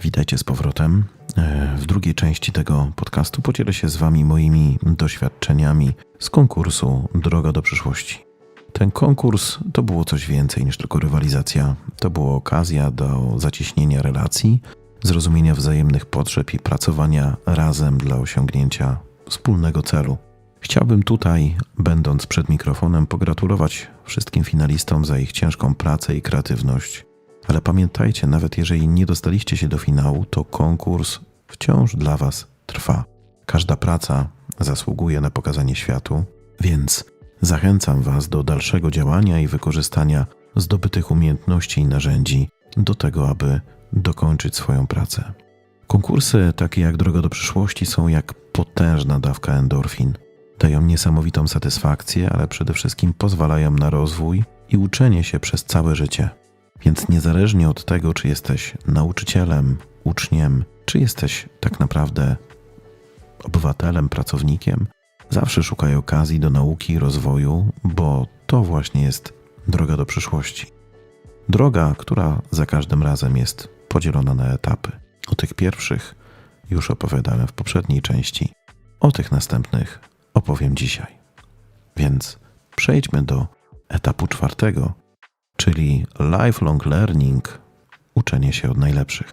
Witajcie z powrotem. E, W drugiej części tego podcastu podzielę się z Wami moimi doświadczeniami z konkursu Droga do przyszłości. Ten konkurs to było coś więcej niż tylko rywalizacja. To była okazja do zacieśnienia relacji, zrozumienia wzajemnych potrzeb i pracowania razem dla osiągnięcia wspólnego celu. Chciałbym tutaj, będąc przed mikrofonem, pogratulować wszystkim finalistom za ich ciężką pracę i kreatywność. Ale pamiętajcie, nawet jeżeli nie dostaliście się do finału, to konkurs wciąż dla Was trwa. Każda praca zasługuje na pokazanie światu, więc zachęcam Was do dalszego działania i wykorzystania zdobytych umiejętności i narzędzi do tego, aby dokończyć swoją pracę. Konkursy takie jak Droga do przyszłości są jak potężna dawka endorfin. Dają niesamowitą satysfakcję, ale przede wszystkim pozwalają na rozwój i uczenie się przez całe życie. Więc niezależnie od tego, czy jesteś nauczycielem, uczniem, czy jesteś tak naprawdę obywatelem, pracownikiem, zawsze szukaj okazji do nauki rozwoju, bo to właśnie jest droga do przyszłości. Droga, która za każdym razem jest podzielona na etapy. O tych pierwszych już opowiadałem w poprzedniej części, o tych następnych opowiem dzisiaj. Więc przejdźmy do etapu czwartego, czyli lifelong learning, uczenie się od najlepszych.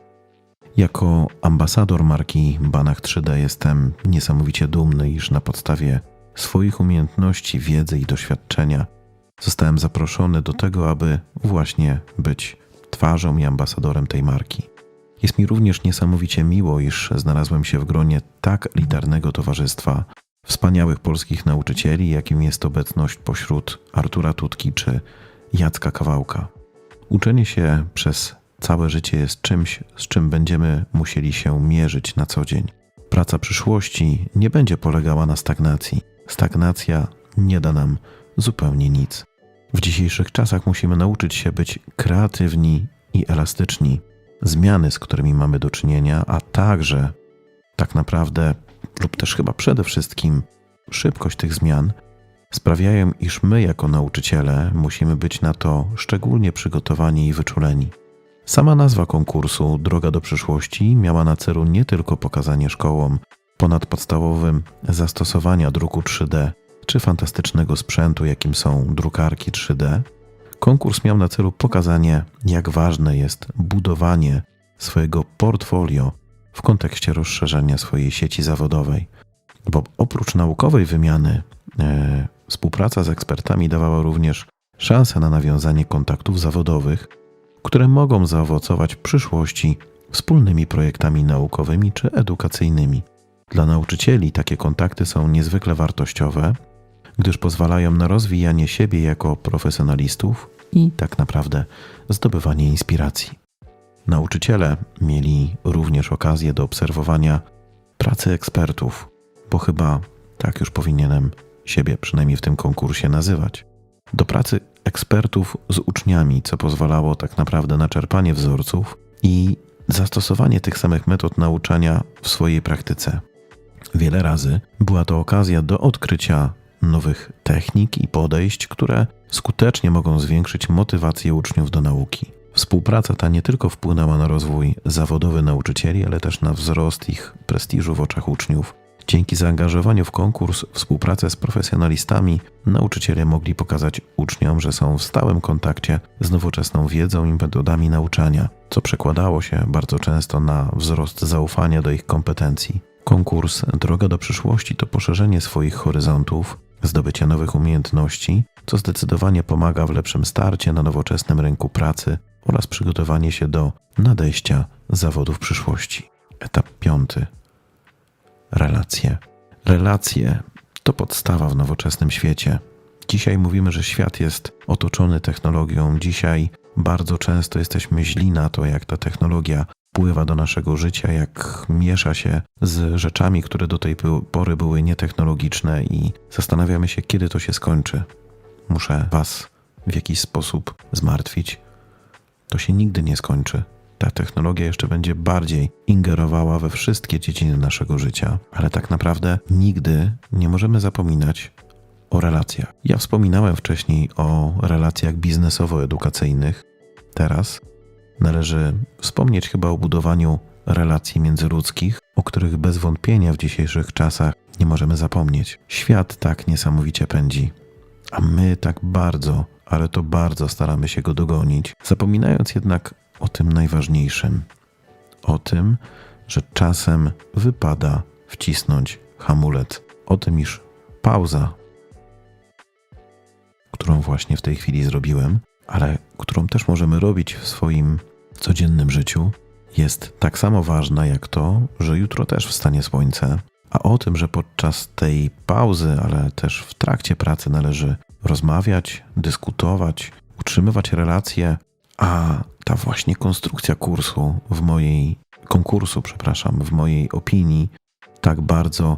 Jako ambasador marki Banach 3D jestem niesamowicie dumny, iż na podstawie swoich umiejętności, wiedzy i doświadczenia zostałem zaproszony do tego, aby właśnie być twarzą i ambasadorem tej marki. Jest mi również niesamowicie miło, iż znalazłem się w gronie tak elitarnego towarzystwa wspaniałych polskich nauczycieli, jakim jest obecność pośród Artura Tutki czy Jacka Kawałka. Uczenie się przez całe życie jest czymś, z czym będziemy musieli się mierzyć na co dzień. Praca przyszłości nie będzie polegała na stagnacji. Stagnacja nie da nam zupełnie nic. W dzisiejszych czasach musimy nauczyć się być kreatywni i elastyczni. Zmiany, z którymi mamy do czynienia, a także tak naprawdę, lub też chyba przede wszystkim, szybkość tych zmian sprawiają, iż my, jako nauczyciele, musimy być na to szczególnie przygotowani i wyczuleni. Sama nazwa konkursu Droga do przyszłości miała na celu nie tylko pokazanie szkołom ponadpodstawowym zastosowania druku 3D czy fantastycznego sprzętu, jakim są drukarki 3D. Konkurs miał na celu pokazanie, jak ważne jest budowanie swojego portfolio w kontekście rozszerzenia swojej sieci zawodowej. Bo oprócz naukowej wymiany, e, współpraca z ekspertami dawała również szansę na nawiązanie kontaktów zawodowych, które mogą zaowocować w przyszłości wspólnymi projektami naukowymi czy edukacyjnymi. Dla nauczycieli takie kontakty są niezwykle wartościowe, gdyż pozwalają na rozwijanie siebie jako profesjonalistów i tak naprawdę zdobywanie inspiracji. Nauczyciele mieli również okazję do obserwowania pracy ekspertów, bo chyba tak już powinienem siebie przynajmniej w tym konkursie nazywać. Do pracy ekspertów z uczniami, co pozwalało tak naprawdę na czerpanie wzorców i zastosowanie tych samych metod nauczania w swojej praktyce. Wiele razy była to okazja do odkrycia nowych technik i podejść, które skutecznie mogą zwiększyć motywację uczniów do nauki. Współpraca ta nie tylko wpłynęła na rozwój zawodowy nauczycieli, ale też na wzrost ich prestiżu w oczach uczniów. Dzięki zaangażowaniu w konkurs, współpracę z profesjonalistami, nauczyciele mogli pokazać uczniom, że są w stałym kontakcie z nowoczesną wiedzą i metodami nauczania, co przekładało się bardzo często na wzrost zaufania do ich kompetencji. Konkurs Droga do przyszłości to poszerzenie swoich horyzontów, zdobycie nowych umiejętności, co zdecydowanie pomaga w lepszym starcie na nowoczesnym rynku pracy oraz przygotowanie się do nadejścia zawodów przyszłości. Etap piąty. Relacje. Relacje to podstawa w nowoczesnym świecie. Dzisiaj mówimy, że świat jest otoczony technologią. Dzisiaj bardzo często jesteśmy źli na to, jak ta technologia wpływa do naszego życia, jak miesza się z rzeczami, które do tej pory były nietechnologiczne i zastanawiamy się, kiedy to się skończy. Muszę Was w jakiś sposób zmartwić. To się nigdy nie skończy. Ta technologia jeszcze będzie bardziej ingerowała we wszystkie dziedziny naszego życia, ale tak naprawdę nigdy nie możemy zapominać o relacjach. Ja wspominałem wcześniej o relacjach biznesowo-edukacyjnych. Teraz należy wspomnieć chyba o budowaniu relacji międzyludzkich, o których bez wątpienia w dzisiejszych czasach nie możemy zapomnieć. Świat tak niesamowicie pędzi, a my tak bardzo, ale to bardzo staramy się go dogonić, zapominając jednak o tym najważniejszym. O tym, że czasem wypada wcisnąć hamulec. O tym, iż pauza, którą właśnie w tej chwili zrobiłem, ale którą też możemy robić w swoim codziennym życiu, jest tak samo ważna jak to, że jutro też wstanie słońce, a o tym, że podczas tej pauzy, ale też w trakcie pracy należy rozmawiać, dyskutować, utrzymywać relacje, a ta właśnie konstrukcja kursu w mojej konkursu, przepraszam, w mojej opinii tak bardzo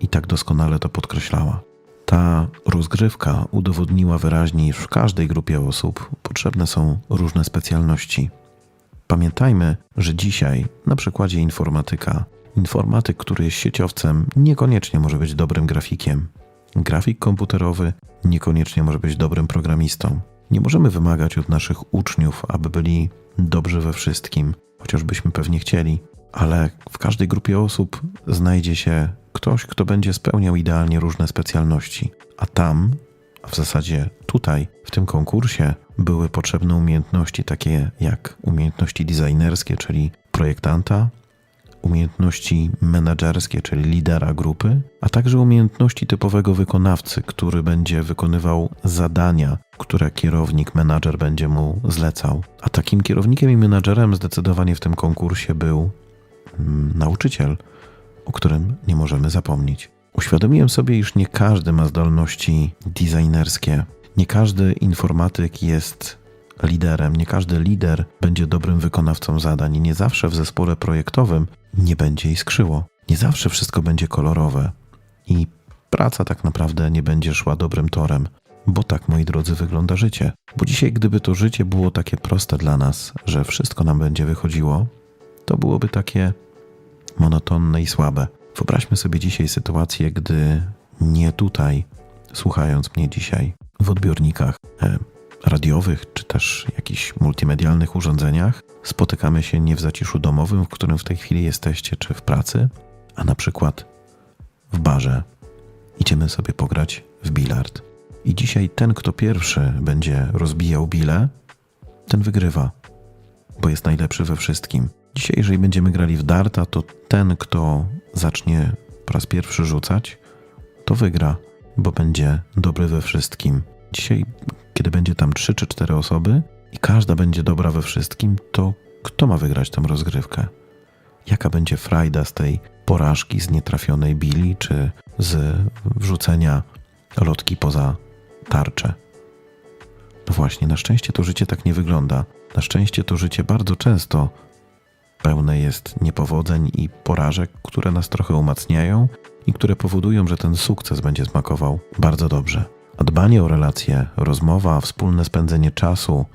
i tak doskonale to podkreślała. Ta rozgrywka udowodniła wyraźnie, iż w każdej grupie osób potrzebne są różne specjalności. Pamiętajmy, że dzisiaj, na przykładzie informatyka, informatyk, który jest sieciowcem, niekoniecznie może być dobrym grafikiem. Grafik komputerowy niekoniecznie może być dobrym programistą. Nie możemy wymagać od naszych uczniów, aby byli dobrzy we wszystkim, chociażbyśmy pewnie chcieli, ale w każdej grupie osób znajdzie się ktoś, kto będzie spełniał idealnie różne specjalności. A tam, a w zasadzie tutaj, w tym konkursie, były potrzebne umiejętności takie jak umiejętności designerskie, czyli projektanta, umiejętności menedżerskie, czyli lidera grupy, a także umiejętności typowego wykonawcy, który będzie wykonywał zadania, które kierownik, menadżer będzie mu zlecał. A takim kierownikiem i menadżerem zdecydowanie w tym konkursie był mm, nauczyciel, o którym nie możemy zapomnieć. Uświadomiłem sobie, iż nie każdy ma zdolności designerskie, nie każdy informatyk jest liderem, nie każdy lider będzie dobrym wykonawcą zadań i nie zawsze w zespole projektowym nie będzie iskrzyło. Nie zawsze wszystko będzie kolorowe i praca tak naprawdę nie będzie szła dobrym torem. Bo tak, moi drodzy, wygląda życie. Bo dzisiaj, gdyby to życie było takie proste dla nas, że wszystko nam będzie wychodziło, to byłoby takie monotonne i słabe. Wyobraźmy sobie dzisiaj sytuację, gdy nie tutaj, słuchając mnie dzisiaj w odbiornikach e, radiowych czy też jakichś multimedialnych urządzeniach, spotykamy się nie w zaciszu domowym, w którym w tej chwili jesteście, czy w pracy, a na przykład w barze. Idziemy sobie pograć w bilard. I dzisiaj ten, kto pierwszy będzie rozbijał bile, ten wygrywa, bo jest najlepszy we wszystkim. Dzisiaj, jeżeli będziemy grali w darta, to ten, kto zacznie po raz pierwszy rzucać, to wygra, bo będzie dobry we wszystkim. Dzisiaj, kiedy będzie tam 3 czy 4 osoby i każda będzie dobra we wszystkim, to kto ma wygrać tę rozgrywkę? Jaka będzie frajda z tej porażki, z nietrafionej bili, czy z wrzucenia lotki poza tarczę? No właśnie, na szczęście to życie tak nie wygląda. Na szczęście to życie bardzo często pełne jest niepowodzeń i porażek, które nas trochę umacniają i które powodują, że ten sukces będzie smakował bardzo dobrze. Dbanie o relacje, rozmowa, wspólne spędzenie czasu,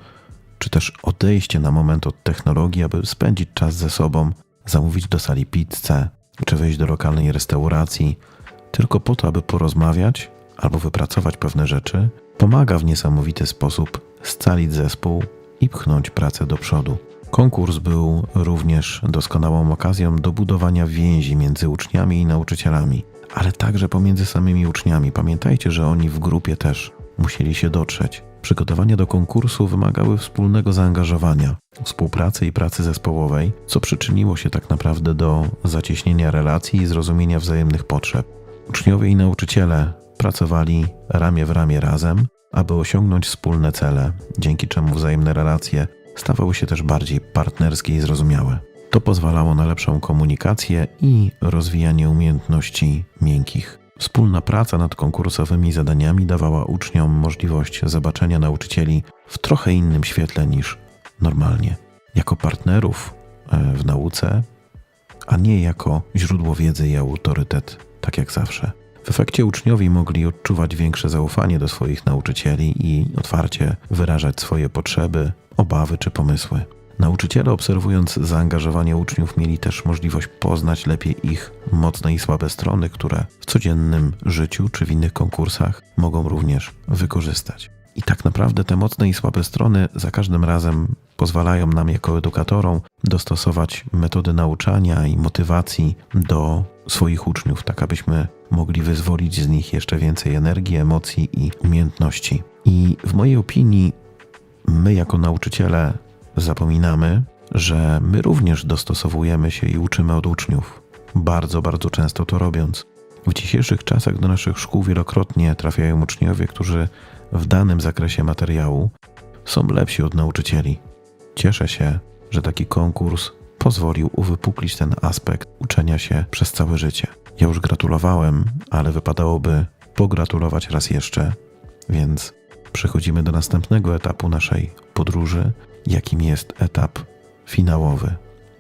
czy też odejście na moment od technologii, aby spędzić czas ze sobą, zamówić do sali pizzę, czy wejść do lokalnej restauracji, tylko po to, aby porozmawiać albo wypracować pewne rzeczy, pomaga w niesamowity sposób scalić zespół i pchnąć pracę do przodu. Konkurs był również doskonałą okazją do budowania więzi między uczniami i nauczycielami, ale także pomiędzy samymi uczniami. Pamiętajcie, że oni w grupie też musieli się dotrzeć. Przygotowania do konkursu wymagały wspólnego zaangażowania, współpracy i pracy zespołowej, co przyczyniło się tak naprawdę do zacieśnienia relacji i zrozumienia wzajemnych potrzeb. Uczniowie i nauczyciele pracowali ramię w ramię razem, aby osiągnąć wspólne cele, dzięki czemu wzajemne relacje stawały się też bardziej partnerskie i zrozumiałe. To pozwalało na lepszą komunikację i rozwijanie umiejętności miękkich. Wspólna praca nad konkursowymi zadaniami dawała uczniom możliwość zobaczenia nauczycieli w trochę innym świetle niż normalnie. Jako partnerów e, w nauce, a nie jako źródło wiedzy i autorytet, tak jak zawsze. W efekcie uczniowie mogli odczuwać większe zaufanie do swoich nauczycieli i otwarcie wyrażać swoje potrzeby, obawy czy pomysły. Nauczyciele, obserwując zaangażowanie uczniów, mieli też możliwość poznać lepiej ich mocne i słabe strony, które w codziennym życiu czy w innych konkursach mogą również wykorzystać. I tak naprawdę te mocne i słabe strony za każdym razem pozwalają nam jako edukatorom dostosować metody nauczania i motywacji do swoich uczniów, tak abyśmy mogli wyzwolić z nich jeszcze więcej energii, emocji i umiejętności. I w mojej opinii, my jako nauczyciele zapominamy, że my również dostosowujemy się i uczymy od uczniów. Bardzo, bardzo często to robiąc. W dzisiejszych czasach do naszych szkół wielokrotnie trafiają uczniowie, którzy w danym zakresie materiału są lepsi od nauczycieli. Cieszę się, że taki konkurs pozwolił uwypuklić ten aspekt uczenia się przez całe życie. Ja już gratulowałem, ale wypadałoby pogratulować raz jeszcze, więc przechodzimy do następnego etapu naszej podróży, jakim jest etap finałowy.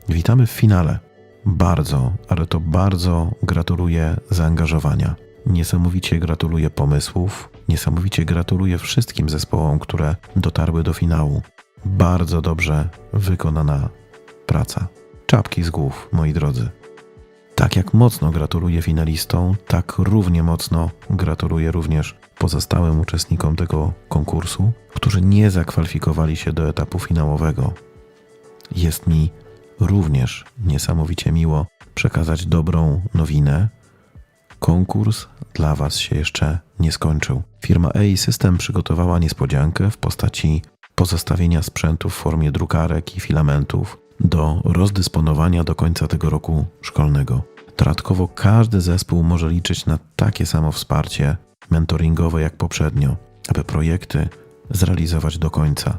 Witamy w finale. Bardzo, ale to bardzo gratuluję zaangażowania. Niesamowicie gratuluję pomysłów, niesamowicie gratuluję wszystkim zespołom, które dotarły do finału. Bardzo dobrze wykonana praca. Czapki z głów, moi drodzy. Tak jak mocno gratuluję finalistom, tak równie mocno gratuluję również pozostałym uczestnikom tego konkursu, którzy nie zakwalifikowali się do etapu finałowego. Jest mi również niesamowicie miło przekazać dobrą nowinę. Konkurs dla Was się jeszcze nie skończył. Firma EI System przygotowała niespodziankę w postaci pozostawienia sprzętu w formie drukarek i filamentów do rozdysponowania do końca tego roku szkolnego. Dodatkowo każdy zespół może liczyć na takie samo wsparcie mentoringowe jak poprzednio, aby projekty zrealizować do końca,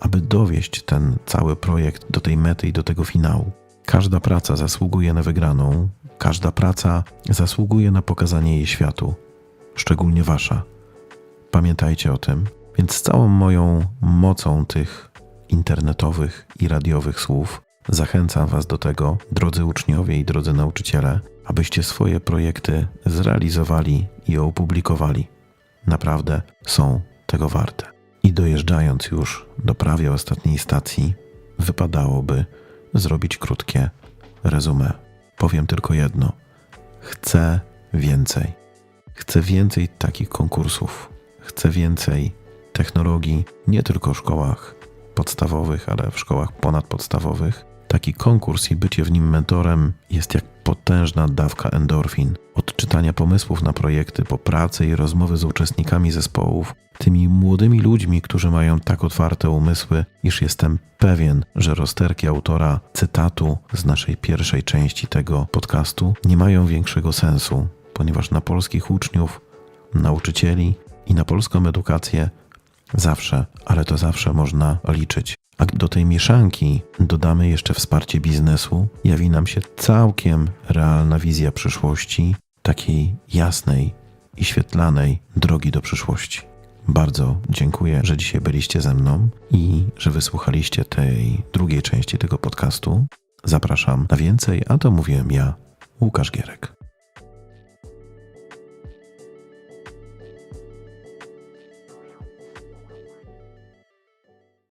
aby dowieść ten cały projekt do tej mety i do tego finału. Każda praca zasługuje na wygraną, każda praca zasługuje na pokazanie jej światu, szczególnie wasza. Pamiętajcie o tym, więc z całą moją mocą tych internetowych i radiowych słów zachęcam Was do tego, drodzy uczniowie i drodzy nauczyciele, abyście swoje projekty zrealizowali i opublikowali. Naprawdę są tego warte. I dojeżdżając już do prawie ostatniej stacji, wypadałoby zrobić krótkie rezumé. Powiem tylko jedno: chcę więcej. Chcę więcej takich konkursów. Chcę więcej technologii, nie tylko w szkołach podstawowych, ale w szkołach ponadpodstawowych. Taki konkurs i bycie w nim mentorem jest jak potężna dawka endorfin. Od czytania pomysłów na projekty, po pracę i rozmowy z uczestnikami zespołów, tymi młodymi ludźmi, którzy mają tak otwarte umysły, iż jestem pewien, że rozterki autora cytatu z naszej pierwszej części tego podcastu nie mają większego sensu, ponieważ na polskich uczniów, nauczycieli i na polską edukację Zawsze, ale to zawsze można liczyć. A do tej mieszanki dodamy jeszcze wsparcie biznesu, jawi nam się całkiem realna wizja przyszłości, takiej jasnej i świetlanej drogi do przyszłości. Bardzo dziękuję, że dzisiaj byliście ze mną i że wysłuchaliście tej drugiej części tego podcastu. Zapraszam na więcej, a to mówiłem ja, Łukasz Gierek.